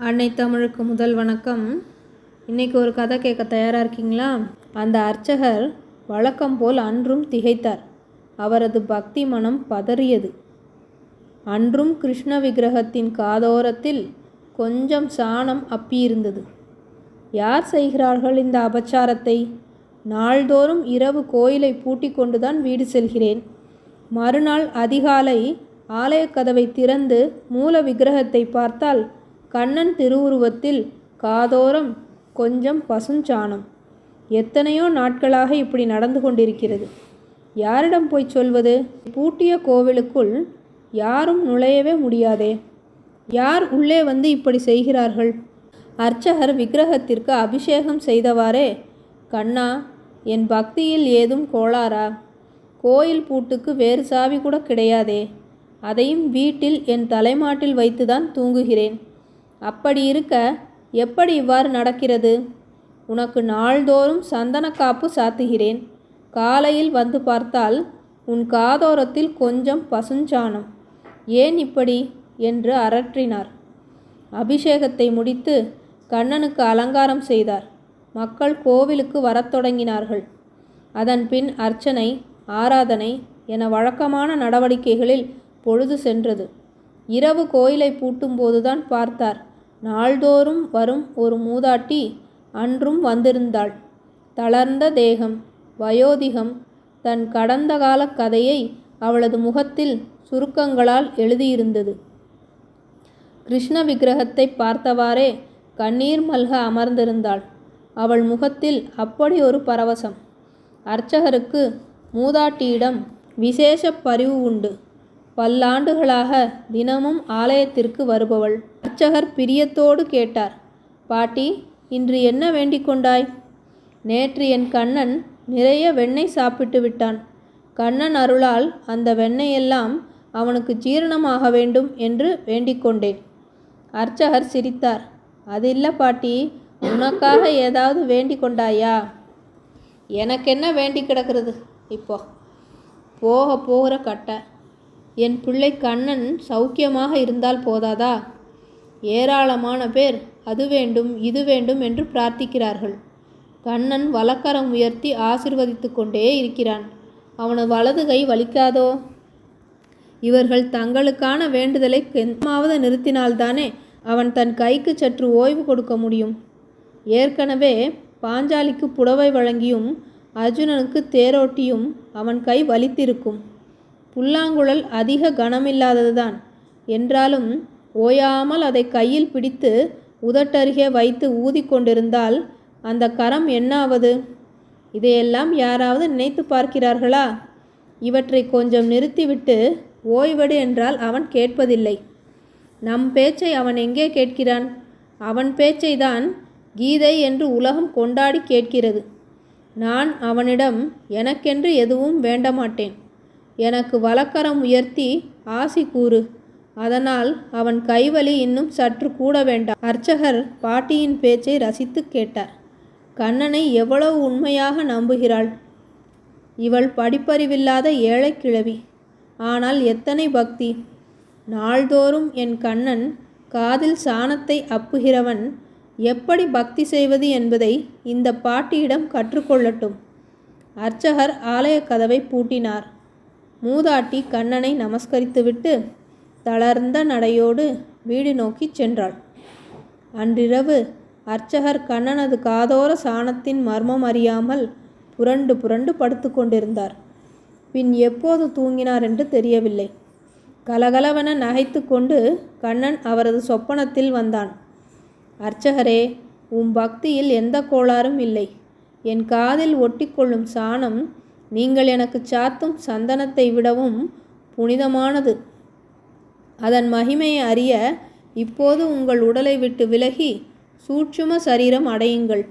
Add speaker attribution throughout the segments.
Speaker 1: அன்னை தமிழுக்கு முதல் வணக்கம். இன்றைக்கு ஒரு கதை கேட்க தயாராக இருக்கீங்களா? அந்த அர்ச்சகர் வழக்கம் போல் அன்றும் திகைத்தார். அவரது பக்தி மனம் பதறியது. அன்றும் கிருஷ்ண விக்கிரகத்தின் காதோரத்தில் கொஞ்சம் சாணம் அப்பியிருந்தது. யார் செய்கிறார்கள் இந்த அபச்சாரத்தை? நாள்தோறும் இரவு கோயிலை பூட்டி கொண்டுதான் வீடு செல்கிறேன். மறுநாள் அதிகாலை ஆலயக்கதவை திறந்து மூல விக்கிரகத்தை பார்த்தால் கண்ணன் திருவுருவத்தில் காதோரம் கொஞ்சம் பசுஞ்சாணம். எத்தனையோ நாட்களாக இப்படி நடந்து கொண்டிருக்கிறது. யாரிடம் போய் சொல்வது? பூட்டிய கோவிலுக்குள் யாரும் நுழையவே முடியாதே. யார் உள்ளே வந்து இப்படி செய்கிறார்கள்? அர்ச்சகர் விக்கிரகத்திற்கு அபிஷேகம் செய்தவாறே கண்ணா என் பக்தியில் ஏதும் கோளாறா? கோயில் பூட்டுக்கு வேறு சாவி கூட கிடையாதே. அதையும் வீட்டில் என் தலைமாட்டில் வைத்துதான் தூங்குகிறேன். அப்படி இருக்க எப்படி இவ்வாறு நடக்கிறது? உனக்கு நாள்தோறும் சந்தனக்காப்பு சாத்துகிறேன். காலையில் வந்து பார்த்தால் உன் காதோரத்தில் கொஞ்சம் பசுஞ்சாணம். ஏன் இப்படி? என்று அரற்றினார். அபிஷேகத்தை முடித்து கண்ணனுக்கு அலங்காரம் செய்தார். மக்கள் கோவிலுக்கு வரத் தொடங்கினார்கள். அதன் பின் அர்ச்சனை ஆராதனை என வழக்கமான நடவடிக்கைகளில் பொழுது சென்றது. இரவு கோயிலை பூட்டும்போதுதான் பார்த்தார். நாள்தோறும் வரும் ஒரு மூதாட்டி அன்றும் வந்திருந்தாள். தளர்ந்த தேகம் வயோதிகம் தன் கடந்த கால கதையை அவளது முகத்தில் சுருக்கங்களால் எழுதியிருந்தது. கிருஷ்ண விக்கிரகத்தை பார்த்தவாறே கண்ணீர் மல்க அமர்ந்திருந்தாள். அவள் முகத்தில் அப்படி ஒரு பரவசம். அர்ச்சகருக்கு மூதாட்டியிடம் விசேஷ பரிவு உண்டு. பல்லாண்டுகளாக தினமும் ஆலயத்திற்கு வருபவள். அர்ச்சகர் பிரியத்தோடு கேட்டார் பாட்டி இன்று என்ன வேண்டிக் கொண்டாய்? நேற்று என் கண்ணன் நிறைய வெண்ணெய் சாப்பிட்டு விட்டான். கண்ணன் அருளால் அந்த வெண்ணெயெல்லாம் அவனுக்கு ஜீரணமாக வேண்டும் என்று வேண்டிக்கொண்டேன் அர்ச்சகர் சிரித்தார் அது இல்லை பாட்டி உனக்காக ஏதாவது வேண்டிக் கொண்டாயா? எனக்கென்ன வேண்டி கிடக்கிறது? இப்போ போக போகிற கட்டை. என் பிள்ளை கண்ணன் சௌக்கியமாக இருந்தால் போதாதா? ஏராளமான பேர் அது வேண்டும் இது வேண்டும் என்று பிரார்த்திக்கிறார்கள். கண்ணன் வலக்கரம் உயர்த்தி ஆசிர்வதித்து கொண்டே இருக்கிறான். அவனது வலது கை வலிக்காதோ? இவர்கள் தங்களுக்கான வேண்டுதலை கெந்தமாவது நிறுத்தினால்தானே அவன் தன் கைக்கு சற்று ஓய்வு கொடுக்க முடியும். ஏற்கனவே பாஞ்சாலிக்கு புடவை வழங்கியும் அர்ஜுனனுக்கு தேரோட்டியும் அவன் கை வலித்திருக்கும். புல்லாங்குழல் அதிக கனமில்லாததுதான். என்றாலும் ஓயாமல் அதை கையில் பிடித்து உதட்டருகே வைத்து ஊதிக்கொண்டிருந்தால் அந்த கரம் என்னாவது? இதையெல்லாம் யாராவது நினைத்து பார்க்கிறார்களா? இவற்றை கொஞ்சம் நிறுத்திவிட்டு ஓய்வெடு என்றால் அவன் கேட்பதில்லை. நம் பேச்சை அவன் எங்கே கேட்கிறான்? அவன் பேச்சை தான் கீதை என்று உலகம் கொண்டாடி கேட்கிறது. நான் அவனிடம் எனக்கென்று எதுவும் வேண்டமாட்டேன். எனக்கு வலக்கரம் உயர்த்தி ஆசி கூறு. அதனால் அவன் கைவலி இன்னும் சற்று கூட வேண்டாம். அர்ச்சகர் பாட்டியின் பேச்சை ரசித்து கேட்டார். கண்ணனை எவ்வளவு உண்மையாக நம்புகிறாள்? இவள் படிப்பறிவில்லாத ஏழை கிழவி. ஆனால் எத்தனை பக்தி! நாள்தோறும் என் கண்ணன் காதில் சாணத்தை அப்புகிறவன் எப்படி பக்தி செய்வது என்பதை இந்த பாட்டியிடம் கற்றுக்கொள்ளட்டும். அர்ச்சகர் ஆலய கதவை பூட்டினார். மூதாட்டி கண்ணனை நமஸ்கரித்துவிட்டு தளர்ந்த நடையோடு வீடு நோக்கி சென்றாள். அன்றிரவு அர்ச்சகர் கண்ணனது காதோர சாணத்தின் மர்மம் அறியாமல் புரண்டு புரண்டு படுத்து கொண்டிருந்தார். பின் எப்போது தூங்கினார் என்று தெரியவில்லை. கலகலவென நகைத்து கொண்டு கண்ணன் அவரது சொப்பனத்தில் வந்தான். அர்ச்சகரே உம் பக்தியில் எந்த கோளாறும் இல்லை. என் காதில் ஒட்டிக்கொள்ளும் சாணம் நீங்கள் எனக்கு சாத்தும் சந்தனத்தை விடவும் புனிதமானது. அதன் மகிமையை அறிய இப்போது உங்கள் உடலை விட்டு விலகி சூட்சும சரீரம் அடையுங்கள்.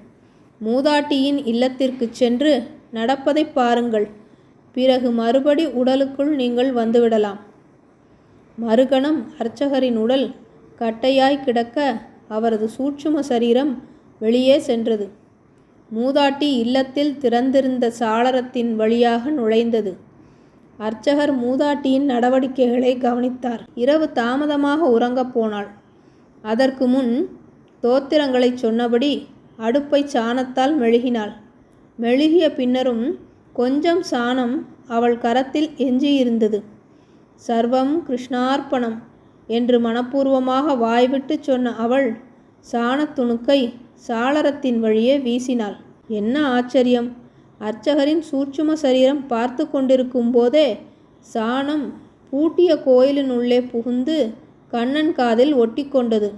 Speaker 1: மூதாட்டியின் இல்லத்திற்கு சென்று நடப்பதை பாருங்கள். பிறகு மறுபடி உடலுக்குள் நீங்கள் வந்துவிடலாம். மறுகணம் அர்ச்சகரின் உடல் கட்டையாய் கிடக்க அவரது சூட்சும சரீரம் வெளியே சென்றது. மூதாட்டி இல்லத்தில் திறந்திருந்த சாளரத்தின் வழியாக நுழைந்தது. அர்ச்சகர் மூதாட்டியின் நடவடிக்கைகளை கவனித்தார். இரவு தாமதமாக உறங்கப் போனாள். அதற்கு முன் தோத்திரங்களைச் சொன்னபடி அடுப்பை சாணத்தால் மெழுகினாள். மெழுகிய பின்னரும் கொஞ்சம் சாணம் அவள் கரத்தில் எஞ்சியிருந்தது. சர்வம் கிருஷ்ணார்ப்பணம் என்று மனப்பூர்வமாக வாய்விட்டு சொன்ன அவள் சாணத் துணுக்கை சாளரத்தின் வழியே வீசினாள். என்ன ஆச்சரியம்! அர்ச்சகரின் சூட்சும சரீரம் பார்த்து கொண்டிருக்கும் போதே சாணம் பூட்டிய கோயிலின் உள்ளே புகுந்து கண்ணன் காதில் ஒட்டிக்கொண்டது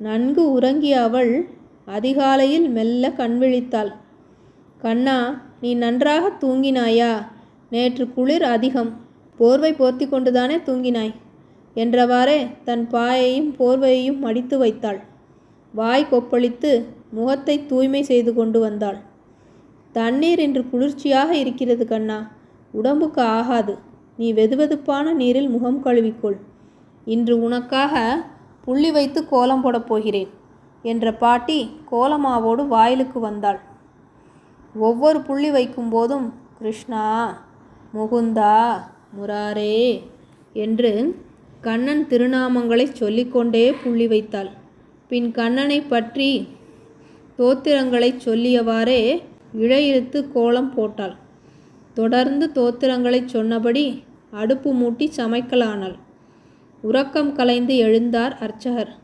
Speaker 1: நன்கு உறங்கிய அவள் அதிகாலையில் மெல்ல கண்விழித்தாள் கண்ணா நீ நன்றாக தூங்கினாயா? நேற்று குளிர் அதிகம். போர்வை போர்த்தி கொண்டுதானே தூங்கினாய்? என்றவாறே தன் பாயையும் போர்வையையும் மடித்து வைத்தாள். வாய் கொப்பளித்து முகத்தை தூய்மை செய்து கொண்டு வந்தாள். தண்ணீர் இன்று குளிர்ச்சியாக இருக்கிறது கண்ணா. உடம்புக்கு ஆகாது. நீ வெதுவெதுப்பான நீரில் முகம் கழுவிக்கொள். இன்று உனக்காக புள்ளி வைத்து கோலம் போடப் போகிறேன் என்ற பாட்டி கோலமாவோடு வாயிலுக்கு வந்தாள். ஒவ்வொரு புள்ளி வைக்கும்போதும் கிருஷ்ணா முகுந்தா முராரே என்று கண்ணன் திருநாமங்களை சொல்லிக்கொண்டே புள்ளி வைத்தாள். பின் கண்ணனை பற்றி தோத்திரங்களை சொல்லியவாறே இழையிழுத்து கோலம் போட்டாள். தொடர்ந்து தோத்திரங்களை சொன்னபடி அடுப்பு மூட்டி சமைக்கலானாள். உறக்கம் கலைந்து எழுந்தார் அர்ச்சகர்.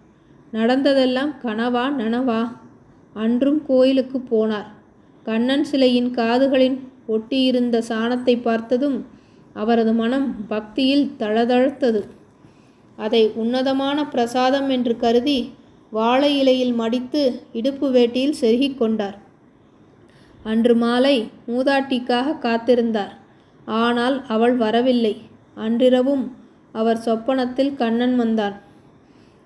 Speaker 1: நடந்ததெல்லாம் கனவா நனவா? அன்றும் கோயிலுக்கு போனார். கண்ணன் சிலையின் காதுகளின் ஒட்டியிருந்த சாணத்தை பார்த்ததும் அவரது மனம் பக்தியில் தளதழுத்தது. அதை உன்னதமான பிரசாதம் என்று கருதி வாழை இலையில் மடித்து இடுப்பு வேட்டியில் செருகிக் கொண்டார். அன்று மாலை மூதாட்டிக்காக காத்திருந்தார். ஆனால் அவள் வரவில்லை. அன்றிரவும் அவர் சொப்பனத்தில் கண்ணன் வந்தான்.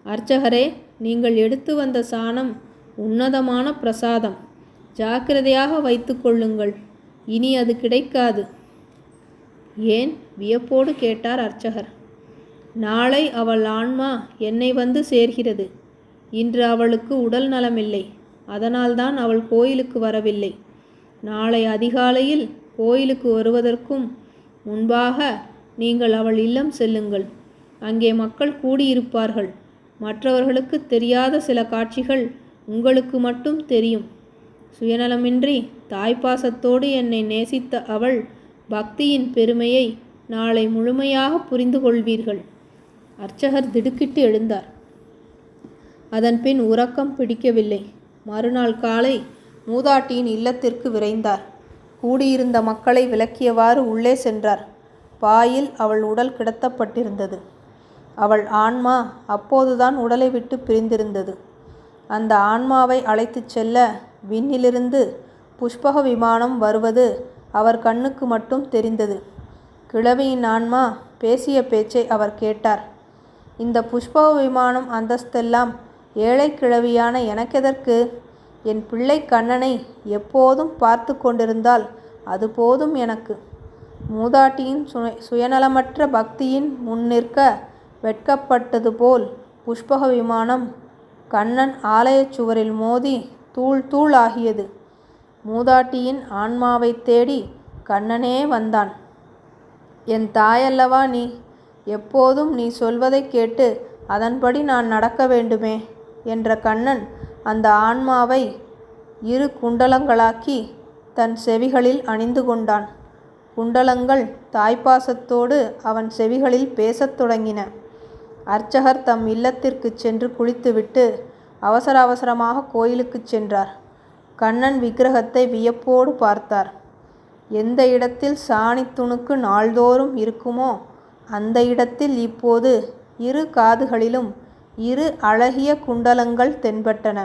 Speaker 1: அர்ச்சகரே நீங்கள் எடுத்து வந்த சாணம் உன்னதமான பிரசாதம். ஜாக்கிரதையாக வைத்து கொள்ளுங்கள். இனி அது கிடைக்காது. ஏன்? வியப்போடு கேட்டார் அர்ச்சகர். நாளை அவள் ஆன்மா என்னை வந்து சேர்கிறது. இன்று அவளுக்கு உடல் நலமில்லை. அதனால்தான் அவள் கோயிலுக்கு வரவில்லை. நாளை அதிகாலையில் கோயிலுக்கு வருவதற்கும் முன்பாக நீங்கள் அவள் இல்லம் செல்லுங்கள். அங்கே மக்கள் கூடியிருப்பார்கள். மற்றவர்களுக்கு தெரியாத சில காட்சிகள் உங்களுக்கு மட்டும் தெரியும். சுயநலமின்றி தாய்ப்பாசத்தோடு என்னை நேசித்த அவள் பக்தியின் பெருமையை நாளை முழுமையாக புரிந்து கொள்வீர்கள் அர்ச்சகர் திடுக்கிட்டு எழுந்தார். அதன் பின் உறக்கம் பிடிக்கவில்லை. மறுநாள் காலை மூதாட்டியின் இல்லத்திற்கு விரைந்தார். கூடியிருந்த மக்களை விலக்கியவாறு உள்ளே சென்றார். பாயில் அவள் உடல் கிடத்தப்பட்டிருந்தது. அவள் ஆன்மா அப்போதுதான் உடலை விட்டு பிரிந்திருந்தது. அந்த ஆன்மாவை அழைத்துச் செல்ல விண்ணிலிருந்து புஷ்பக விமானம் வருவது அவர் கண்ணுக்கு மட்டும் தெரிந்தது. கிழவியின் ஆன்மா பேசிய பேச்சை அவர் கேட்டார். இந்த புஷ்பக விமானம் அந்தஸ்தெல்லாம் ஏழை கிழவியான எனக்கெதற்கு? என் பிள்ளை கண்ணனை எப்போதும் பார்த்து கொண்டிருந்தால் அது போதும் எனக்கு. மூதாட்டியின் சுய சுயநலமற்ற பக்தியின் முன்னிற்க வெட்கப்பட்டது போல் புஷ்பக விமானம் கண்ணன் ஆலயச் சுவரில் மோதி தூள் தூள் ஆகியது. மூதாட்டியின் ஆன்மாவைத் தேடி கண்ணனே வந்தான். என் தாயல்லவா நீ எப்போதும் நீ சொல்வதைக் கேட்டு அதன்படி நான் நடக்க வேண்டுமே என்ற கண்ணன் அந்த ஆன்மாவை இரு குண்டலங்களாக்கி தன் செவிகளில் அணிந்து கொண்டான். குண்டலங்கள் தாய்ப்பாசத்தோடு அவன் செவிகளில் பேசத் தொடங்கின. அர்ச்சகர் தம் இல்லத்திற்குச் சென்று குளித்துவிட்டு அவசர அவசரமாக கோயிலுக்குச் சென்றார். கண்ணன் விக்கிரகத்தை வியப்போடு பார்த்தார். எந்த இடத்தில் சாணி துணுக்கு நாள்தோறும் இருக்குமோ அந்த இடத்தில் இப்போது இரு காதுகளிலும் இரு அழகிய குண்டலங்கள் தென்பட்டன.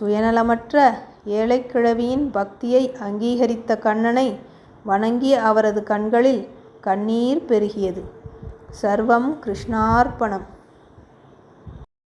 Speaker 1: சுயநலமற்ற ஏழைக்கிழவியின் பக்தியை அங்கீகரித்த கண்ணனை வணங்கிய அவரது கண்களில் கண்ணீர் பெருகியது. சர்வம் கிருஷ்ணார்ப்பணம்.